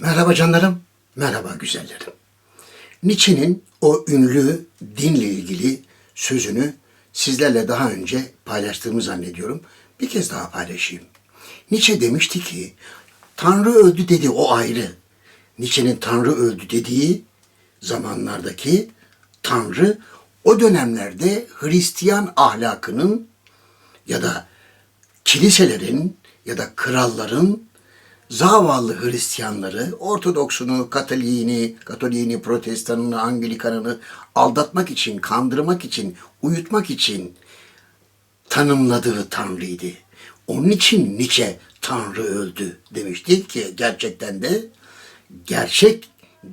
Merhaba canlarım, merhaba güzellerim. Nietzsche'nin o ünlü dinle ilgili sözünü sizlerle daha önce paylaştığımı zannediyorum. Bir kez daha paylaşayım. Nietzsche demişti ki, Tanrı öldü dedi o ayrı. Nietzsche'nin Tanrı öldü dediği zamanlardaki Tanrı o dönemlerde Hristiyan ahlakının ya da kiliselerin ya da kralların zavallı Hristiyanları, Ortodoksunu, Katoliğini, Katoliğini, Protestanını, Anglikanını aldatmak için, kandırmak için, uyutmak için tanımladığı Tanrı'ydı. Onun için Nietzsche Tanrı öldü demişti ki gerçekten de gerçek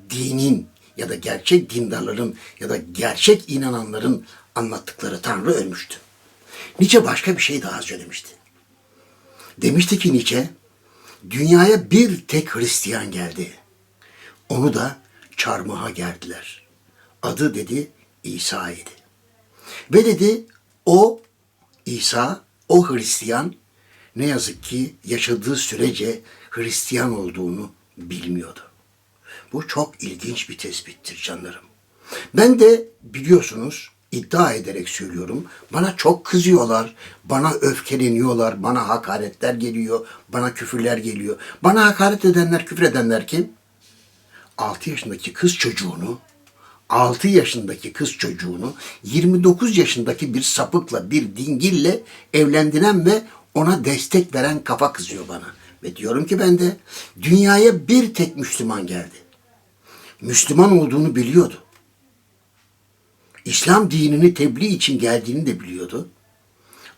dinin ya da gerçek dindarların ya da gerçek inananların anlattıkları Tanrı ölmüştü. Nietzsche başka bir şey daha söylemişti. Demişti ki Nietzsche, dünyaya bir tek Hristiyan geldi. Onu da çarmıha gerdiler. Adı dedi İsa idi. Ve dedi o İsa, o Hristiyan ne yazık ki yaşadığı sürece Hristiyan olduğunu bilmiyordu. Bu çok ilginç bir tespittir canlarım. Ben de biliyorsunuz iddia ederek söylüyorum. Bana çok kızıyorlar, bana öfkeleniyorlar, bana hakaretler geliyor, bana küfürler geliyor. Bana hakaret edenler, küfür edenler kim? 6 yaşındaki kız çocuğunu 6 yaşındaki kız çocuğunu 29 yaşındaki bir sapıkla, bir dingille evlendiren ve ona destek veren kafa kızıyor bana. Ve diyorum ki ben de dünyaya bir tek Müslüman geldi. Müslüman olduğunu biliyordu. İslam dinini tebliğ için geldiğini de biliyordu.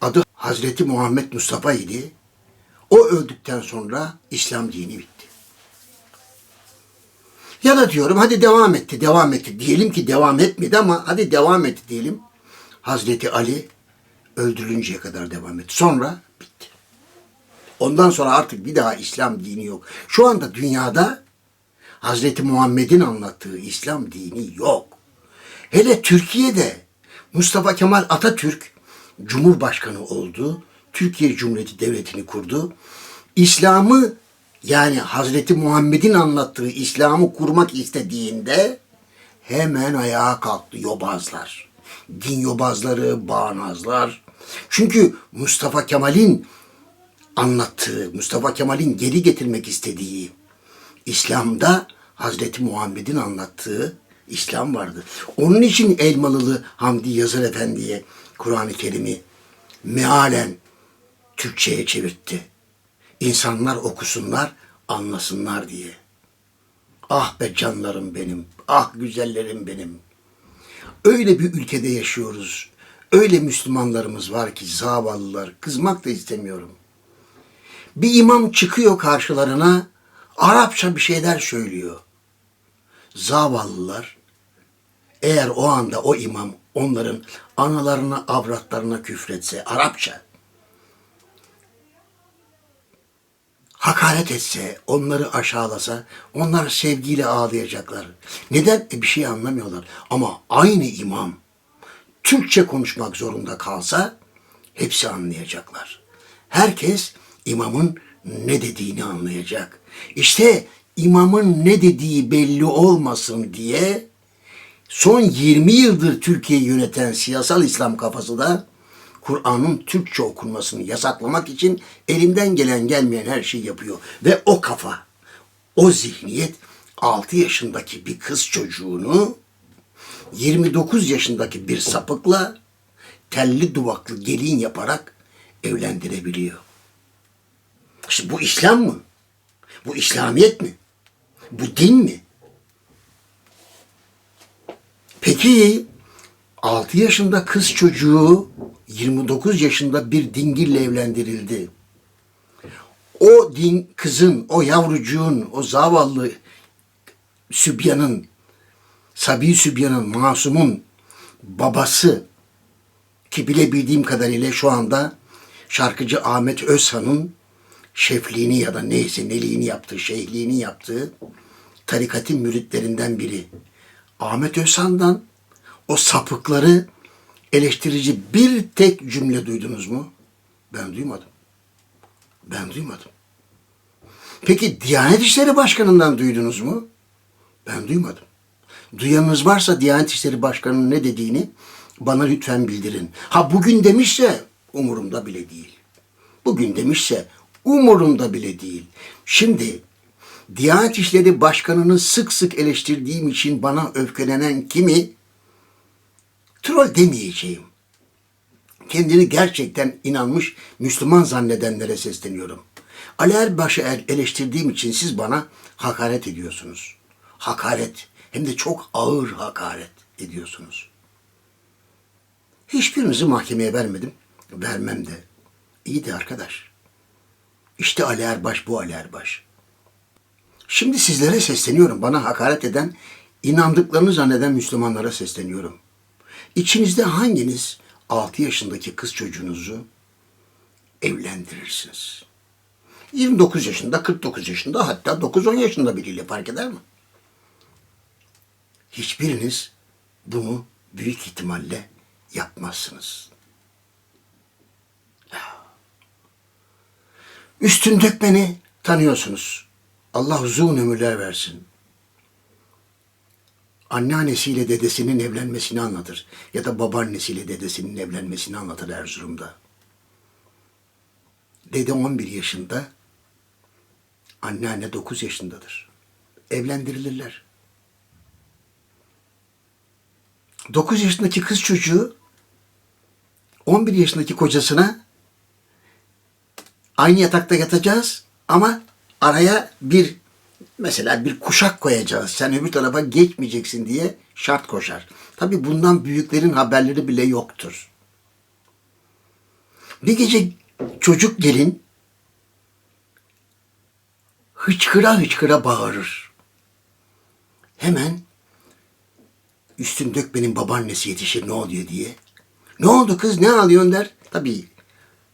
Adı Hazreti Muhammed Mustafa idi. O öldükten sonra İslam dini bitti. Ya da diyorum hadi devam etti, devam etti. Diyelim ki devam etmedi ama hadi devam etti diyelim. Hazreti Ali öldürülünceye kadar devam etti. Sonra bitti. Ondan sonra artık bir daha İslam dini yok. Şu anda dünyada Hazreti Muhammed'in anlattığı İslam dini yok. Hele Türkiye'de Mustafa Kemal Atatürk Cumhurbaşkanı oldu. Türkiye Cumhuriyeti Devleti'ni kurdu. İslam'ı yani Hazreti Muhammed'in anlattığı İslam'ı kurmak istediğinde hemen ayağa kalktı yobazlar. Din yobazları, bağnazlar. Çünkü Mustafa Kemal'in anlattığı, Mustafa Kemal'in geri getirmek istediği İslam'da Hazreti Muhammed'in anlattığı İslam vardı. Onun için Elmalılı Hamdi Yazır Efendi'ye Kur'an-ı Kerim'i mealen Türkçe'ye çevirtti. İnsanlar okusunlar, anlasınlar diye. Ah be canlarım benim, ah güzellerim benim. Öyle bir ülkede yaşıyoruz. Öyle Müslümanlarımız var ki zavallılar, kızmak da istemiyorum. Bir imam çıkıyor karşılarına, Arapça bir şeyler söylüyor. Zavallılar, eğer o anda o imam onların analarına, avratlarına küfretse Arapça, hakaret etse, onları aşağılasa, onlar sevgiyle ağlayacaklar. Neden? E bir şey anlamıyorlar. Ama aynı imam Türkçe konuşmak zorunda kalsa hepsi anlayacaklar. Herkes imamın ne dediğini anlayacak. İşte imamın ne dediği belli olmasın diye son 20 yıldır Türkiye'yi yöneten siyasal İslam kafası da Kur'an'ın Türkçe okunmasını yasaklamak için elinden gelen gelmeyen her şeyi yapıyor. Ve o kafa, o zihniyet 6 yaşındaki bir kız çocuğunu 29 yaşındaki bir sapıkla telli duvaklı gelin yaparak evlendirebiliyor. İşte bu İslam mı? Bu İslamiyet mi? Bu din mi? Peki 6 yaşında kız çocuğu 29 yaşında bir dingille evlendirildi. O din kızın, o yavrucuğun, o zavallı sübyanın, Sabi Sübyan'ın, masumun babası ki bilebildiğim kadarıyla şu anda şarkıcı Ahmet Özhan'ın şefliğini ya da neyse neliğini yaptığı, şeyhliğini yaptığı tarikatın müritlerinden biri. Ahmet Özhan'dan o sapıkları eleştirici bir tek cümle duydunuz mu? Ben duymadım. Ben duymadım. Peki Diyanet İşleri Başkanı'ndan duydunuz mu? Ben duymadım. Duyanınız varsa Diyanet İşleri Başkanı'nın ne dediğini bana lütfen bildirin. Ha bugün demişse umurumda bile değil. Bugün demişse umurumda bile değil. Şimdi Diyanet İşleri Başkanı'nı sık sık eleştirdiğim için bana öfkelenen kimi troll demeyeceğim. Kendini gerçekten inanmış Müslüman zannedenlere sesleniyorum. Ali Erbaş'ı el- eleştirdiğim için siz bana hakaret ediyorsunuz. Hakaret. Hem de çok ağır hakaret ediyorsunuz. Hiçbirinizi mahkemeye vermedim. Vermem de. İyi de arkadaş. İşte Ali Erbaş bu Ali Erbaş. Şimdi sizlere sesleniyorum. Bana hakaret eden, inandıklarını zanneden Müslümanlara sesleniyorum. İçinizde hanginiz 6 yaşındaki kız çocuğunuzu evlendirirsiniz? 29 yaşında, 49 yaşında hatta 9-10 yaşında biriyle fark eder mi? Hiçbiriniz bunu büyük ihtimalle yapmazsınız. Üstün dökmeni tanıyorsunuz. Allah uzun ömürler versin. Anneannesiyle dedesinin evlenmesini anlatır. Ya da babaannesiyle dedesinin evlenmesini anlatır Erzurum'da. Dede 11 yaşında, anneanne 9 yaşındadır. Evlendirilirler. 9 yaşındaki kız çocuğu 11 yaşındaki kocasına aynı yatakta yatacağız ama araya bir mesela bir kuşak koyacağız. Sen öbür tarafa geçmeyeceksin diye şart koşar. Tabi bundan büyüklerin haberleri bile yoktur. Bir gece çocuk gelin hıçkıra hıçkıra bağırır. Hemen üstün dökmenin babaannesi yetişir ne oluyor diye. Ne oldu kız ne ağlıyorsun der. Tabii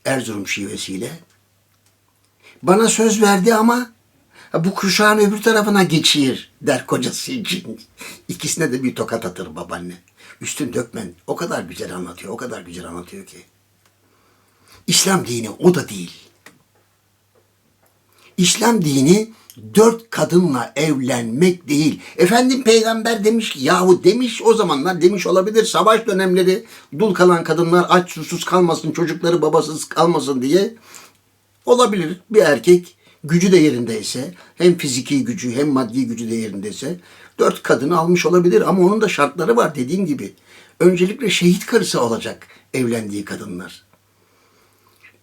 Erzurum şivesiyle. Bana söz verdi ama bu kuşağın öbür tarafına geçir der kocası için. İkisine de bir tokat atır babaanne. Üstün dökmen o kadar güzel anlatıyor, o kadar güzel anlatıyor ki. İslam dini o da değil. İslam dini dört kadınla evlenmek değil. Efendim peygamber demiş ki yahu demiş o zamanlar demiş olabilir savaş dönemleri dul kalan kadınlar aç susuz kalmasın çocukları babasız kalmasın diye olabilir. Bir erkek gücü de yerindeyse hem fiziki gücü hem maddi gücü de yerindeyse dört kadını almış olabilir ama onun da şartları var dediğim gibi. Öncelikle şehit karısı olacak evlendiği kadınlar.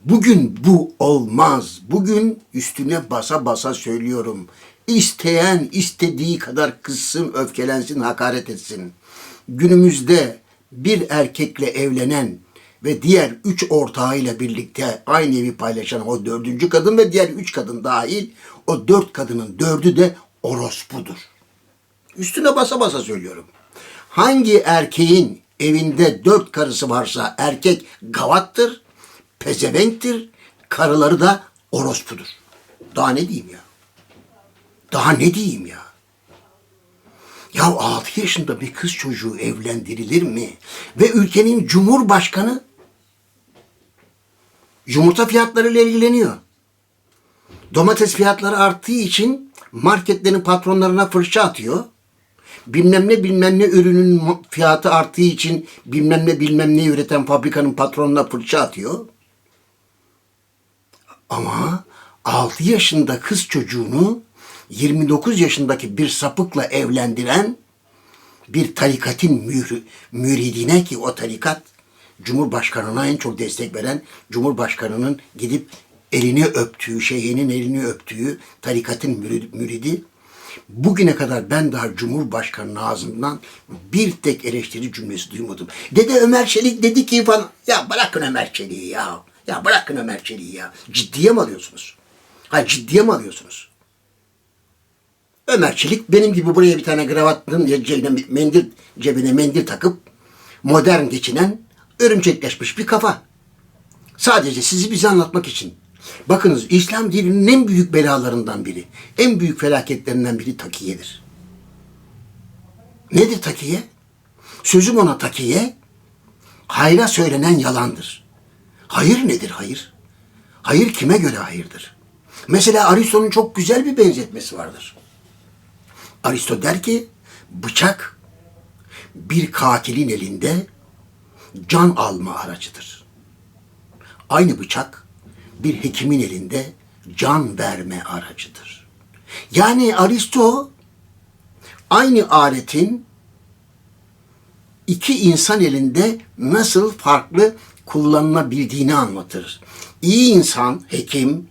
Bugün bu olmaz. Bugün üstüne basa basa söylüyorum. İsteyen istediği kadar kızsın, öfkelensin, hakaret etsin. Günümüzde bir erkekle evlenen ve diğer üç ortağıyla birlikte aynı evi paylaşan o dördüncü kadın ve diğer üç kadın dahil o dört kadının dördü de orospudur. Üstüne basa basa söylüyorum. Hangi erkeğin evinde dört karısı varsa erkek gavattır, pezevenktir, karıları da orospudur. Daha ne diyeyim ya? Daha ne diyeyim ya? Ya 6 yaşında bir kız çocuğu evlendirilir mi? Ve ülkenin cumhurbaşkanı yumurta fiyatlarıyla ilgileniyor. Domates fiyatları arttığı için marketlerin patronlarına fırça atıyor. Bilmem ne bilmem ne ürünün fiyatı arttığı için bilmem ne bilmem ne üreten fabrikanın patronuna fırça atıyor. Ama 6 yaşında kız çocuğunu 29 yaşındaki bir sapıkla evlendiren bir tarikatın mührü, müridine ki o tarikat Cumhurbaşkanına en çok destek veren Cumhurbaşkanının gidip elini öptüğü, şeyhinin elini öptüğü tarikatın müridi, bugüne kadar ben daha Cumhurbaşkanı'nın ağzından bir tek eleştiri cümlesi duymadım. Dede Ömer Çelik dedi ki falan. Ya bırakın Ömer Çelik'i ya. Ya bırakın Ömer Çelik'i ya. Ciddiye mi alıyorsunuz? Ha ciddiye mi alıyorsunuz? Ömer Çelik benim gibi buraya bir tane gravatın cebine mendil, cebine mendil takıp modern geçinen örümcekleşmiş bir kafa. Sadece sizi bize anlatmak için. Bakınız İslam dininin en büyük belalarından biri, en büyük felaketlerinden biri takiyedir. Nedir takiye? Sözüm ona takiye, hayra söylenen yalandır. Hayır nedir hayır? Hayır kime göre hayırdır? Mesela Aristo'nun çok güzel bir benzetmesi vardır. Aristo der ki bıçak bir katilin elinde can alma aracıdır. Aynı bıçak bir hekimin elinde can verme aracıdır. Yani Aristo aynı aletin iki insan elinde nasıl farklı kullanılabildiğini anlatır. İyi insan, hekim,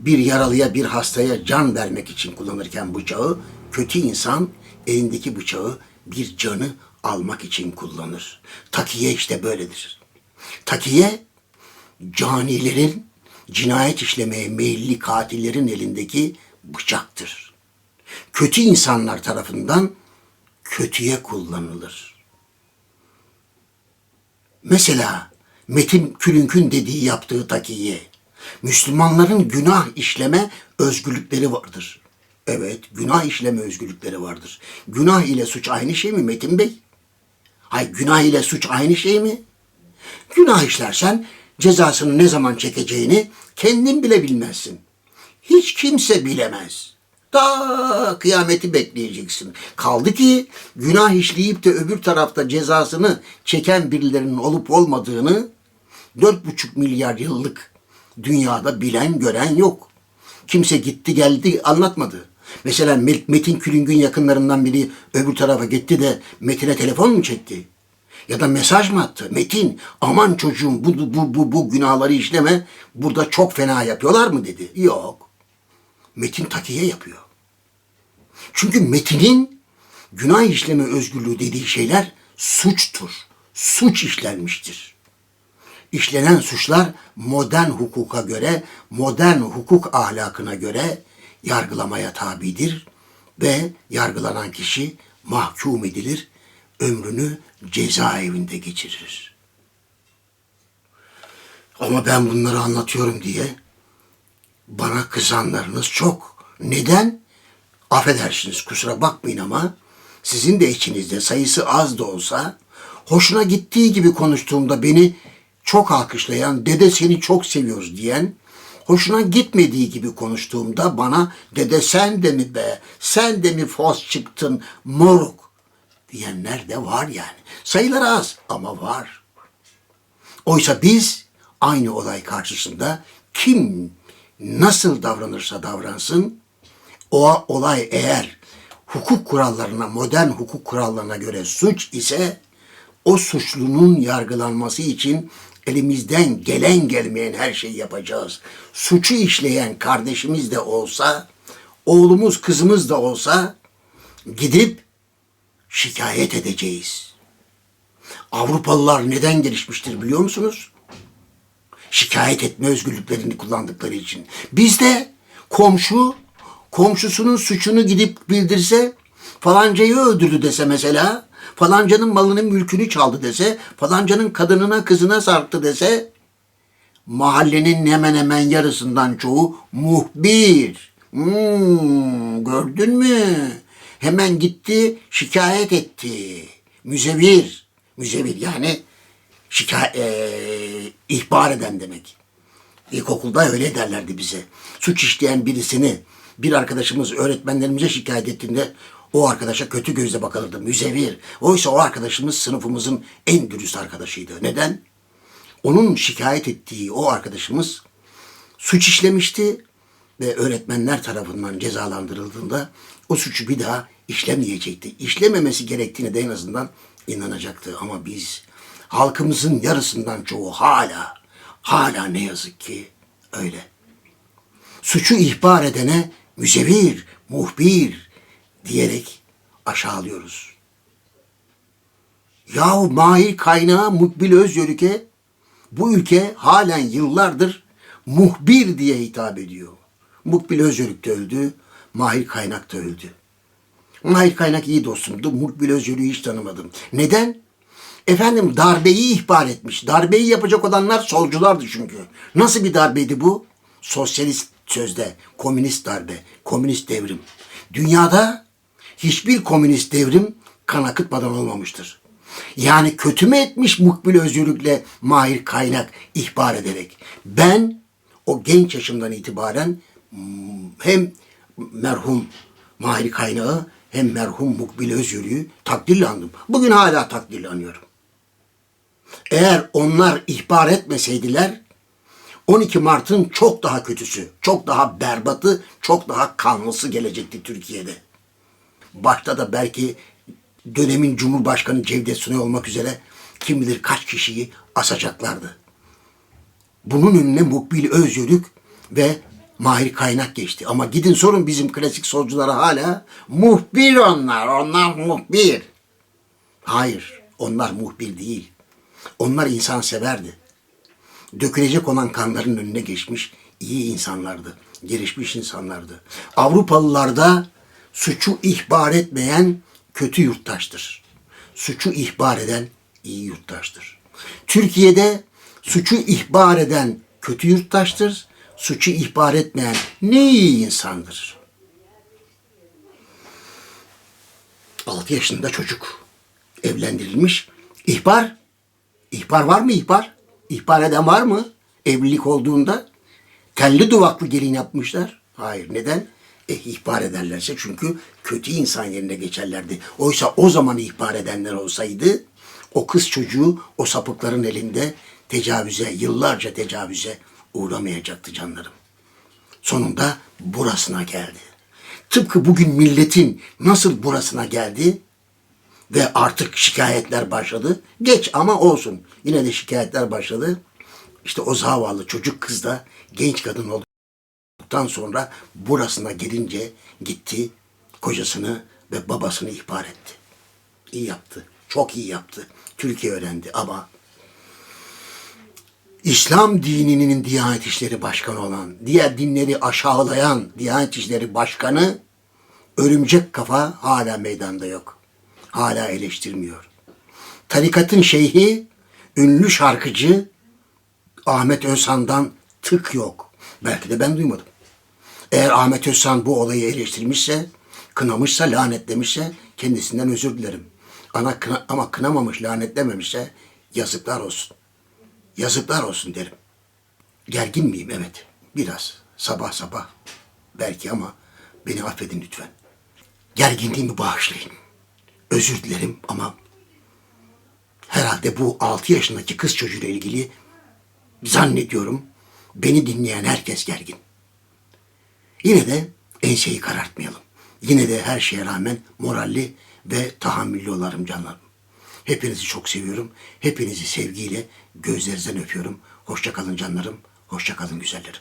bir yaralıya, bir hastaya can vermek için kullanırken bıçağı, kötü insan elindeki bıçağı bir canı almak için kullanır. Takiye işte böyledir. Takiye, canilerin, cinayet işlemeye meyilli katillerin elindeki bıçaktır. Kötü insanlar tarafından kötüye kullanılır. Mesela Metin Külünk'ün dediği yaptığı takiye, Müslümanların günah işleme özgürlükleri vardır. Evet, günah işleme özgürlükleri vardır. Günah ile suç aynı şey mi Metin Bey? Hay günah ile suç aynı şey mi? Günah işlersen cezasını ne zaman çekeceğini kendin bile bilmezsin. Hiç kimse bilemez. Ta kıyameti bekleyeceksin. Kaldı ki günah işleyip de öbür tarafta cezasını çeken birilerinin olup olmadığını dört buçuk milyar yıllık dünyada bilen gören yok. Kimse gitti geldi anlatmadı. Mesela Metin Külüngün yakınlarından biri öbür tarafa gitti de Metin'e telefon mu çekti? Ya da mesaj mı attı? Metin aman çocuğum bu, bu, bu, bu günahları işleme burada çok fena yapıyorlar mı dedi. Yok. Metin takiye yapıyor. Çünkü Metin'in günah işleme özgürlüğü dediği şeyler suçtur. Suç işlenmiştir. İşlenen suçlar modern hukuka göre, modern hukuk ahlakına göre yargılamaya tabidir ve yargılanan kişi mahkum edilir, ömrünü cezaevinde geçirir. Ama ben bunları anlatıyorum diye bana kızanlarınız çok. Neden? Affedersiniz kusura bakmayın ama sizin de içinizde sayısı az da olsa hoşuna gittiği gibi konuştuğumda beni çok alkışlayan, dede seni çok seviyoruz diyen, hoşuna gitmediği gibi konuştuğumda bana dede sen de mi be, sen de mi fos çıktın moruk diyenler de var yani. Sayılar az ama var. Oysa biz aynı olay karşısında kim nasıl davranırsa davransın o olay eğer hukuk kurallarına, modern hukuk kurallarına göre suç ise o suçlunun yargılanması için elimizden gelen gelmeyen her şeyi yapacağız. Suçu işleyen kardeşimiz de olsa, oğlumuz kızımız da olsa gidip şikayet edeceğiz. Avrupalılar neden gelişmiştir biliyor musunuz? Şikayet etme özgürlüklerini kullandıkları için. Bizde komşu komşusunun suçunu gidip bildirse falancayı öldürdü dese mesela falancanın malının mülkünü çaldı dese falancanın kadınına kızına sarktı dese mahallenin hemen hemen yarısından çoğu muhbir. Hmm, gördün mü? Hemen gitti şikayet etti. Müzevir. Müzevir yani şikayet, e, ihbar eden demek. İlkokulda öyle derlerdi bize. Suç işleyen birisini bir arkadaşımız öğretmenlerimize şikayet ettiğinde o arkadaşa kötü gözle bakılırdı. Müzevir. Oysa o arkadaşımız sınıfımızın en dürüst arkadaşıydı. Neden? Onun şikayet ettiği o arkadaşımız suç işlemişti ve öğretmenler tarafından cezalandırıldığında o suçu bir daha işlemeyecekti. İşlememesi gerektiğine de en azından inanacaktı. Ama biz halkımızın yarısından çoğu hala hala ne yazık ki öyle. Suçu ihbar edene müzevir, muhbir diyerek aşağılıyoruz. Yahu mahir kaynağı Mukbil Özyörük'e bu ülke halen yıllardır muhbir diye hitap ediyor. Mukbil Özyörük de öldü, Mahir Kaynak da öldü. Mahir Kaynak iyi dostumdu, Mukbil Özyörük'ü hiç tanımadım. Neden? Efendim darbeyi ihbar etmiş. Darbeyi yapacak olanlar solculardı çünkü. Nasıl bir darbeydi bu? Sosyalist sözde, komünist darbe, komünist devrim. Dünyada hiçbir komünist devrim kan akıtmadan olmamıştır. Yani kötü mü etmiş Mukbil Özgürlük'le Mahir Kaynak ihbar ederek? Ben o genç yaşımdan itibaren hem merhum Mahir Kaynağı hem merhum Mukbil Özyürü'yü takdirle andım. Bugün hala takdirle anıyorum. Eğer onlar ihbar etmeseydiler 12 Mart'ın çok daha kötüsü, çok daha berbatı, çok daha kanlısı gelecekti Türkiye'de. Başta da belki dönemin Cumhurbaşkanı Cevdet Sunay olmak üzere kim bilir kaç kişiyi asacaklardı. Bunun önüne Mukbil Özyörük ve Mahir Kaynak geçti. Ama gidin sorun bizim klasik solculara hala muhbir onlar, onlar muhbir. Hayır, onlar muhbir değil. Onlar insan severdi. Dökülecek olan kanların önüne geçmiş iyi insanlardı. Gelişmiş insanlardı. Avrupalılarda suçu ihbar etmeyen kötü yurttaştır. Suçu ihbar eden iyi yurttaştır. Türkiye'de suçu ihbar eden kötü yurttaştır. Suçu ihbar etmeyen ne iyi insandır. 6 yaşında çocuk evlendirilmiş. İhbar. İhbar var mı ihbar? İhbar eden var mı? Evlilik olduğunda telli duvaklı gelin yapmışlar. Hayır. Neden? E, ihbar ederlerse çünkü kötü insan yerine geçerlerdi. Oysa o zaman ihbar edenler olsaydı o kız çocuğu o sapıkların elinde tecavüze, yıllarca tecavüze uğramayacaktı canlarım. Sonunda burasına geldi. Tıpkı bugün milletin nasıl burasına geldi ve artık şikayetler başladı. Geç ama olsun. Yine de şikayetler başladı. İşte o zavallı çocuk kız da genç kadın olduktan sonra burasına gelince gitti kocasını ve babasını ihbar etti. İyi yaptı. Çok iyi yaptı. Türkiye öğrendi ama İslam dininin Diyanet İşleri Başkanı olan, diğer dinleri aşağılayan Diyanet İşleri Başkanı örümcek kafa hala meydanda yok. Hala eleştirmiyor. Tarikatın şeyhi, ünlü şarkıcı Ahmet Özhan'dan tık yok. Belki de ben duymadım. Eğer Ahmet Özhan bu olayı eleştirmişse, kınamışsa, lanetlemişse kendisinden özür dilerim. Ana kına, ama kınamamış, lanetlememişse yazıklar olsun. Yazıklar olsun derim. Gergin miyim? Evet. Biraz. Sabah sabah. Belki ama beni affedin lütfen. Gerginliğimi bağışlayın. Özür dilerim ama herhalde bu 6 yaşındaki kız çocuğuyla ilgili zannediyorum beni dinleyen herkes gergin. Yine de enseyi karartmayalım. Yine de her şeye rağmen moralli ve tahammüllü olalım canlarım. Hepinizi çok seviyorum. Hepinizi sevgiyle gözlerinizden öpüyorum. Hoşça kalın canlarım. Hoşça kalın güzellerim.